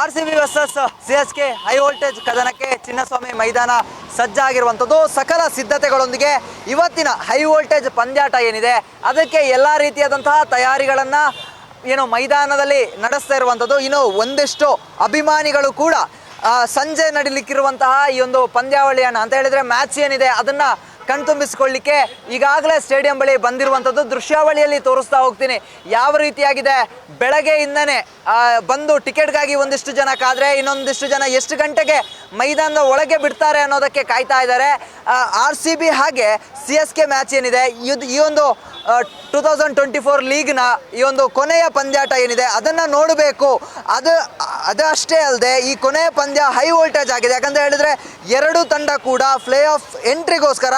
R C B versus C S K high voltage ಕದನಕ್ಕೆ Chinnaswamy ಮೈದಾನ ಸಜ್ಜಾಗಿರುವಂಥದ್ದು ಸಕಲ ಸಿದ್ಧತೆಗಳೊಂದಿಗೆ ಇವತ್ತಿನ ಹೈ ವೋಲ್ಟೇಜ್ ಪಂದ್ಯಾಟ ಏನಿದೆ, ಅದಕ್ಕೆ ಎಲ್ಲ ರೀತಿಯಾದಂತಹ ತಯಾರಿಗಳನ್ನು ಏನು ಮೈದಾನದಲ್ಲಿ ನಡೆಸ್ತಾ ಇರುವಂಥದ್ದು. ಇನ್ನು ಒಂದಿಷ್ಟು ಅಭಿಮಾನಿಗಳು ಕೂಡ ಸಂಜೆ ನಡೀಲಿಕ್ಕಿರುವಂತಹ ಈ ಒಂದು ಪಂದ್ಯಾವಳಿಯನ್ನು ಅಂತ ಹೇಳಿದರೆ ಮ್ಯಾಚ್ ಏನಿದೆ, ಅದನ್ನ ಕಣ್ತುಂಬಿಸಿಕೊಳ್ಳಿಕ್ಕೆ ಈಗಾಗಲೇ ಸ್ಟೇಡಿಯಂ ಬಳಿ ಬಂದಿರುವಂಥದ್ದು ದೃಶ್ಯಾವಳಿಯಲ್ಲಿ ತೋರಿಸ್ತಾ ಹೋಗ್ತೀನಿ. ಯಾವ ರೀತಿಯಾಗಿದೆ? ಬೆಳಗ್ಗೆಯಿಂದನೇ ಬಂದು ಟಿಕೆಟ್ಗಾಗಿ ಒಂದಿಷ್ಟು ಜನ ಕಾದರೆ ಇನ್ನೊಂದಿಷ್ಟು ಜನ ಎಷ್ಟು ಗಂಟೆಗೆ ಮೈದಾನದ ಒಳಗೆ ಬಿಡ್ತಾರೆ ಅನ್ನೋದಕ್ಕೆ ಕಾಯ್ತಾ ಇದ್ದಾರೆ. ಆರ್ ಸಿ ಬಿ ಹಾಗೆ ಸಿ ಎಸ್ ಕೆ ಮ್ಯಾಚ್ ಏನಿದೆ? ಇದು ಈ ಒಂದು ಟೂ ತೌಸಂಡ್ ಟ್ವೆಂಟಿ ಫೋರ್ ಲೀಗ್ನ ಈ ಒಂದು ಕೊನೆಯ ಪಂದ್ಯಾಟ ಏನಿದೆ, ಅದನ್ನು ನೋಡಬೇಕು. ಅದು ಅದು ಅಷ್ಟೇ ಅಲ್ಲದೆ ಈ ಕೊನೆಯ ಪಂದ್ಯ ಹೈ ವೋಲ್ಟೇಜ್ ಆಗಿದೆ. ಯಾಕಂತ ಹೇಳಿದ್ರೆ ಎರಡು ತಂಡ ಕೂಡ ಪ್ಲೇ ಆಫ್ ಎಂಟ್ರಿಗೋಸ್ಕರ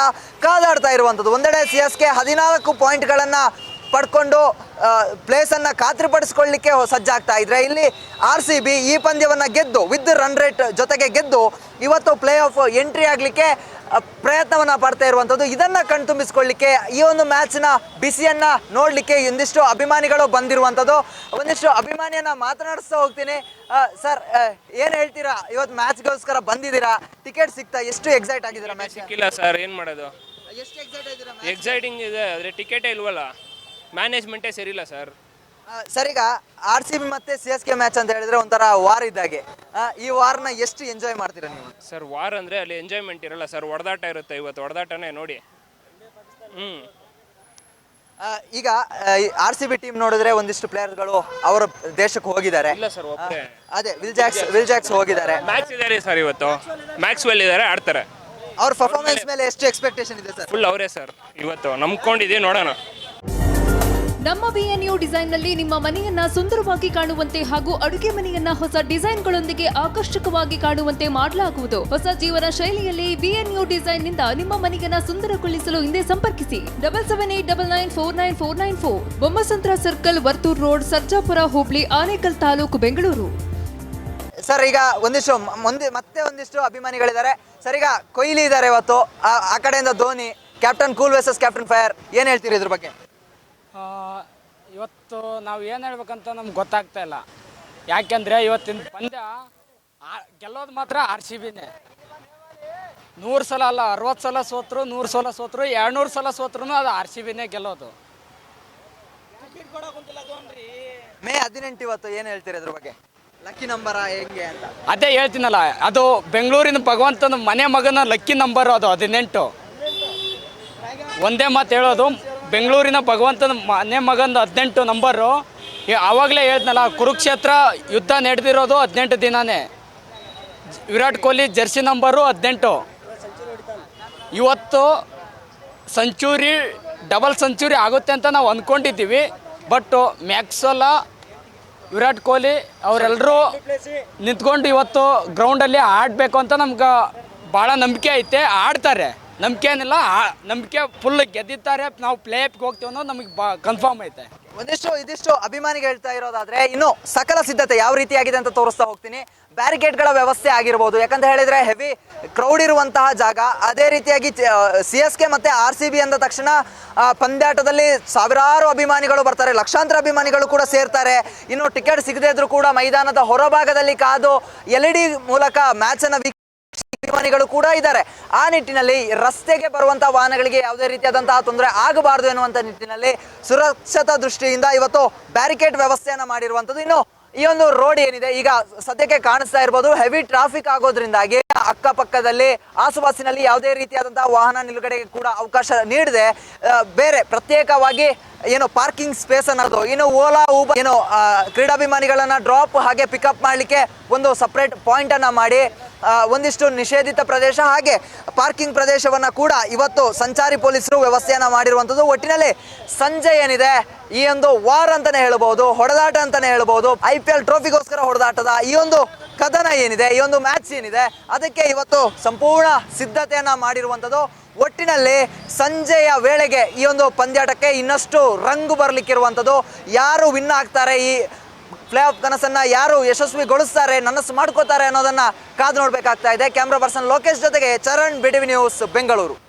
ಕಾದಾಡ್ತಾ ಇರುವಂಥದ್ದು. ಒಂದೆಡೆ ಸಿ ಎಸ್ ಕೆ ಹದಿನಾಲ್ಕು ಪಾಯಿಂಟ್ಗಳನ್ನು ಪಡ್ಕೊಂಡು ಪ್ಲೇಸನ್ನು ಖಾತ್ರಿಪಡಿಸ್ಕೊಳ್ಳಿಕ್ಕೆ ಸಜ್ಜಾಗ್ತಾ ಇದ್ರೆ, ಇಲ್ಲಿ ಆರ್ ಸಿ ಬಿ ಈ ಪಂದ್ಯವನ್ನು ಗೆದ್ದು ವಿತ್ ರನ್ ರೇಟ್ ಜೊತೆಗೆ ಗೆದ್ದು, ಇವತ್ತು ಪ್ಲೇ ಆಫ್ ಎಂಟ್ರಿ ಆಗಲಿಕ್ಕೆ ಪ್ರಯತ್ನವನ್ನು ಪಡ್ತಾ ಇರುವಂಥದ್ದು. ಇದನ್ನು ಕಣ್ತುಂಬಿಸ್ಕೊಳ್ಳಿಕ್ಕೆ ಈ ಒಂದು ಮ್ಯಾಚ್ನ ಬಿಸಿಯನ್ನು ನೋಡಲಿಕ್ಕೆ ಒಂದಿಷ್ಟು ಅಭಿಮಾನಿಗಳು ಬಂದಿರುವಂಥದ್ದು. ಒಂದಿಷ್ಟು ಅಭಿಮಾನಿಯನ್ನ ಮಾತನಾಡಿಸ್ತಾ ಹೋಗ್ತೀನಿ. ಸರ್ ಏನು ಹೇಳ್ತೀರಾ? ಇವತ್ತು ಮ್ಯಾಚ್ಗೋಸ್ಕರ ಬಂದಿದ್ದೀರಾ? ಟಿಕೆಟ್ ಸಿಗ್ತಾ ಎಷ್ಟು ಎಕ್ಸೈಟ್ ಆಗಿದ್ದೀರಾ ಮ್ಯಾಚ್? ಸಿಕ್ಕಿಲ್ಲ ಸರ್ ಏನು ಮಾಡೋದು? ಎಷ್ಟು ಎಕ್ಸೈಟ್ ಆಗಿದ್ದೀರಾ ಎಕ್ಸೈಟಿಂಗ್ ಇದೆ ಆದರೆ ಟಿಕೆಟೇ ಇಲ್ವಲ್ಲ? ಮ್ಯಾನೇಜ್ಮೆಂಟೇ ಸರಿಯಿಲ್ಲ ಸರ್. ಆ, ಸರ್ ಈಗ ಆರ್ ಸಿ ಬಿ ಮತ್ತೆ ಸಿ ಎಸ್ ಕೆ ಮ್ಯಾಚ್ ಅಂತ ಹೇಳಿದ್ರೆ ಒಂಥರ ವಾರ್ ಇದ್ದಾಗೆ. ಆ, ಈ ವಾರ್ನ ಎಷ್ಟು ಎಂಜಾಯ್ ಮಾಡ್ತೀರಾ ನೀವು? ಸರ್ ವಾರ್ ಅಂದ್ರೆ ಅಲ್ಲಿ ಎಂಜಾಯ್ಮೆಂಟ್ ಇರಲ್ಲ ಸರ್ ಹೊಡೆದಾಟ ಇರುತ್ತೆ ಇವತ್ತು ಹೊಡೆದಾಟನೇ ನೋಡಿ. ಹ್ಮ್. ಆ, ಈಗ ಆರ್ ಸಿ ಬಿ ಟೀಮ್ ನೋಡಿದ್ರೆ ಒಂದಿಷ್ಟು ಪ್ಲೇಯರ್ಗಳು ಅವರ ದೇಶಕ್ಕೆ ಹೋಗಿದ್ದಾರೆ. ಇಲ್ಲ ಸರ್ ಒಬ್ಬರೇ ಅದೇ ವಿಲ್ ಜಾಕ್ಸ್ ವಿಲ್ ಜಾಕ್ಸ್ ಹೋಗಿದ್ದಾರೆ. ಮ್ಯಾಚ್ ಇದ್ದಾರೆ ಸರ್ ಇವತ್ತು. ಮ್ಯಾಕ್ಸ್ವೆಲ್ ಇದ್ದಾರೆ ಆಡ್ತಾರೆ. ಅವ್ರ ಪರ್ಫಾರ್ಮೆನ್ಸ್ ಮೇಲೆ ಎಷ್ಟು ಎಕ್ಸ್ಪೆಕ್ಟೇಷನ್ ಇದೆ ಸರ್? ಫುಲ್ ಅವರೇ ಸರ್ ಇವತ್ತು. ನಂಬ್ಕೊಂಡಿದ್ದೀವಿ ನೋಡೋಣ. ನಮ್ಮ ಬಿಎನ್ಯು ಡಿಸೈನ್ನಲ್ಲಿ ನಿಮ್ಮ ಮನೆಯನ್ನ ಸುಂದರವಾಗಿ ಕಾಣುವಂತೆ ಹಾಗೂ ಅಡುಗೆ ಮನೆಯನ್ನ ಹೊಸ ಡಿಸೈನ್ಗಳೊಂದಿಗೆ ಆಕರ್ಷಕವಾಗಿ ಕಾಣುವಂತೆ ಮಾಡಲಾಗುವುದು. ಹೊಸ ಜೀವನ ಶೈಲಿಯಲ್ಲಿ ಬಿಎನ್ಯು ಡಿಸೈನ್ನಿಂದ ನಿಮ್ಮ ಮನೆಯನ್ನ ಸುಂದರಗೊಳಿಸಲು ಹಿಂದೆ ಸಂಪರ್ಕಿಸಿ. Double seven eight double nine four nine four nine four. Bommasandra circle, Varthur road, Sarjapura, Hubli, Anekal taluk, Bengaluru. Sir, ಈಗ ಒಂದಿಷ್ಟು ಮುಂದೆ ಮತ್ತೆ ಒಂದಿಷ್ಟು ಅಭಿಮಾನಿಗಳಿದ್ದಾರೆ. ಸರ್, ಈಗ ಕೊಹ್ಲಿ ಇದ್ದಾರೆ ಇವತ್ತು. ಆ ಕಡೆಯಿಂದ Dhoni, captain cool versus captain fire. ಏನು ಹೇಳ್ತೀರಿ ಇದ್ರ ಬಗ್ಗೆ? ಇವತ್ತು ನಾವು ಏನು ಹೇಳ್ಬೇಕಂತ ನಮ್ಗೆ ಗೊತ್ತಾಗ್ತಾ ಇಲ್ಲ. ಯಾಕೆಂದರೆ ಇವತ್ತಿನ ಪಂದ್ಯ ಆ- ಗೆಲ್ಲೋದು ಮಾತ್ರ ಆರ್ ಸಿ ಬಿನೇ. ನೂರು ಸಲ ಅಲ್ಲ ಅರವತ್ತು ಸಲ ಸೋತರು ನೂರು ಸಲ ಸೋತರು ಎರಡುನೂರು ಸಲ ಸೋತ್ರು ಅದು ಆರ್ ಸಿ ಬಿನೇ ಗೆಲ್ಲೋದು. ಮೇ ಹದಿನೆಂಟು ಇವತ್ತು ಏನು ಹೇಳ್ತೀರಿ ಅದ್ರ ಬಗ್ಗೆ? ಲಕ್ಕಿ ನಂಬರ ಹೆಂಗೆ ಅಂತ? ಅದೇ ಹೇಳ್ತೀನಲ್ಲ ಅದು ಬೆಂಗಳೂರಿನ ಭಗವಂತನ ಮನೆ ಮಗನ ಲಕ್ಕಿ ನಂಬರ್ ಅದು ಹದಿನೆಂಟು. ಒಂದೇ ಮಾತು ಹೇಳೋದು ಬೆಂಗಳೂರಿನ ಭಗವಂತನ ಮನೆ ಮಗಂದು ಹದಿನೆಂಟು ನಂಬರು. ಆವಾಗಲೇ ಹೇಳಿದ್ನಲ್ಲ, ಕುರುಕ್ಷೇತ್ರ ಯುದ್ಧ ನಡೆದಿರೋದು ಹದಿನೆಂಟು ದಿನಾನೇ. ವಿರಾಟ್ ಕೊಹ್ಲಿ ಜರ್ಸಿ ನಂಬರು ಹದಿನೆಂಟು. ಇವತ್ತು ಸಂಚೂರಿ, ಡಬಲ್ ಸೆಂಚುರಿ ಆಗುತ್ತೆ ಅಂತ ನಾವು ಅಂದ್ಕೊಂಡಿದ್ದೀವಿ. ಬಟ್ ಮ್ಯಾಕ್ಸೋಲ ವಿರಾಟ್ ಕೊಹ್ಲಿ ಅವರೆಲ್ಲರೂ ನಿಂತ್ಕೊಂಡು ಇವತ್ತು ಗ್ರೌಂಡಲ್ಲಿ ಆಡಬೇಕು ಅಂತ ನಮ್ಗೆ ಭಾಳ ನಂಬಿಕೆ ಐತೆ. ಆಡ್ತಾರೆ. ನಂಬಿಕೆ ಏನಿಲ್ಲ ನಂಬಿಕೆ ಫುಲ್ ಗೆದ್ದಿದ್ದಾರೆ, ನಾವು ಪ್ಲೇ ಆಫ್ಗೆ ಹೋಗ್ತೀವಿ ಅನ್ನೋದು ನಮಗೆ ಕನ್ಫರ್ಮ್ ಐತೆ. ಒಂದಿಷ್ಟು, ಇದಿಷ್ಟು ಅಭಿಮಾನಿಗೆ ಹೇಳ್ತಾ ಇರೋದಾದ್ರೆ, ಇನ್ನು ಸಕಲ ಸಿದ್ಧತೆ ಯಾವ ರೀತಿ ಆಗಿದೆ ಅಂತ ತೋರಿಸ್ತಾ ಹೋಗ್ತೀನಿ. ಬ್ಯಾರಿಕೇಡ್ಗಳ ವ್ಯವಸ್ಥೆ ಆಗಿರ್ಬೋದು, ಯಾಕಂತ ಹೇಳಿದ್ರೆ ಹೆವಿ ಕ್ರೌಡ್ ಇರುವಂತಹ ಜಾಗ, ಅದೇ ರೀತಿಯಾಗಿ ಸಿ ಎಸ್ ಕೆ ಮತ್ತೆ ಆರ್ ಸಿ ಬಿ ಅಂದ ತಕ್ಷಣ ಪಂದ್ಯಾಟದಲ್ಲಿ ಸಾವಿರಾರು ಅಭಿಮಾನಿಗಳು ಬರ್ತಾರೆ, ಲಕ್ಷಾಂತರ ಅಭಿಮಾನಿಗಳು ಕೂಡ ಸೇರ್ತಾರೆ. ಇನ್ನು ಟಿಕೆಟ್ ಸಿಗದೇ ಇದ್ರೂ ಕೂಡ ಮೈದಾನದ ಹೊರಭಾಗದಲ್ಲಿ ಕಾದು ಎಲ್ ಇ ಡಿ ಮೂಲಕ ಮ್ಯಾಚ್ ಅನ್ನ ಅಭಿಮಾನಿಗಳು ಕೂಡ ಇದ್ದಾರೆ. ಆ ನಿಟ್ಟಿನಲ್ಲಿ ರಸ್ತೆಗೆ ಬರುವಂತಹ ವಾಹನಗಳಿಗೆ ಯಾವುದೇ ರೀತಿಯಾದಂತಹ ತೊಂದರೆ ಆಗಬಾರದು ಎನ್ನುವಂತ ನಿಟ್ಟಿನಲ್ಲಿ ಸುರಕ್ಷತಾ ದೃಷ್ಟಿಯಿಂದ ಇವತ್ತು ಬ್ಯಾರಿಕೇಡ್ ವ್ಯವಸ್ಥೆಯನ್ನು ಮಾಡಿರುವಂತದ್ದು. ಇನ್ನು ಈ ಒಂದು ರೋಡ್ ಏನಿದೆ, ಈಗ ಸದ್ಯಕ್ಕೆ ಕಾಣಿಸ್ತಾ ಇರ್ಬೋದು ಹೆವಿ ಟ್ರಾಫಿಕ್ ಆಗೋದ್ರಿಂದಾಗಿ ಅಕ್ಕಪಕ್ಕದಲ್ಲಿ, ಆಸುಪಾಸಿನಲ್ಲಿ ಯಾವುದೇ ರೀತಿಯಾದಂತಹ ವಾಹನ ನಿಲುಗಡೆಗೆ ಕೂಡ ಅವಕಾಶ ನೀಡದೆ. ಬೇರೆ ಪ್ರತ್ಯೇಕವಾಗಿ ಏನು ಪಾರ್ಕಿಂಗ್ ಸ್ಪೇಸ್ ಅನ್ನೋದು, ಇನ್ನು ಓಲಾ ಊಬರ್ ಏನು ಕ್ರೀಡಾಭಿಮಾನಿಗಳನ್ನ ಡ್ರಾಪ್ ಹಾಗೆ ಪಿಕಪ್ ಮಾಡಲಿಕ್ಕೆ ಒಂದು ಸಪ್ರೇಟ್ ಪಾಯಿಂಟ್ ಅನ್ನ ಮಾಡಿ ಒಂದಿಷ್ಟು ನಿಷೇಧಿತ ಪ್ರದೇಶ ಹಾಗೆ ಪಾರ್ಕಿಂಗ್ ಪ್ರದೇಶವನ್ನು ಕೂಡ ಇವತ್ತು ಸಂಚಾರಿ ಪೊಲೀಸರು ವ್ಯವಸ್ಥೆಯನ್ನು ಮಾಡಿರುವಂಥದ್ದು. ಒಟ್ಟಿನಲ್ಲಿ ಸಂಜೆ ಏನಿದೆ? ಈ ಒಂದು ವಾರ್ ಅಂತಲೇ ಹೇಳ್ಬೋದು, ಹೊಡೆದಾಟ ಅಂತಲೇ ಹೇಳ್ಬೋದು, ಐ ಪಿ ಎಲ್ ಟ್ರೋಫಿಗೋಸ್ಕರ ಹೊಡೆದಾಟದ ಈ ಒಂದು ಕದನ ಏನಿದೆ, ಈ ಒಂದು ಮ್ಯಾಚ್ ಏನಿದೆ, ಅದಕ್ಕೆ ಇವತ್ತು ಸಂಪೂರ್ಣ ಸಿದ್ಧತೆಯನ್ನು ಮಾಡಿರುವಂಥದ್ದು. ಒಟ್ಟಿನಲ್ಲಿ ಸಂಜೆಯ ವೇಳೆಗೆ ಈ ಒಂದು ಪಂದ್ಯಾಟಕ್ಕೆ ಇನ್ನಷ್ಟು ರಂಗು ಬರಲಿಕ್ಕಿರುವಂಥದ್ದು. ಯಾರು ವಿನ್ ಆಗ್ತಾರೆ ಈ ಪ್ಲೇ ಆಫ್ ಕನಸನ್ನ ಯಾರು ಯಶಸ್ವಿಗೊಳಿಸ್ತಾರೆ, ನನಸು ಮಾಡ್ಕೋತಾರೆ ಅನ್ನೋದನ್ನ ಕಾದು ನೋಡಬೇಕಾಗ್ತಾ ಇದೆ. ಕ್ಯಾಮ್ರಾ ಪರ್ಸನ್ ಲೋಕೇಶ್ ಜೊತೆಗೆ ಚರಣ್ ಬಿಡಿವಿ ನ್ಯೂಸ್, ಬೆಂಗಳೂರು.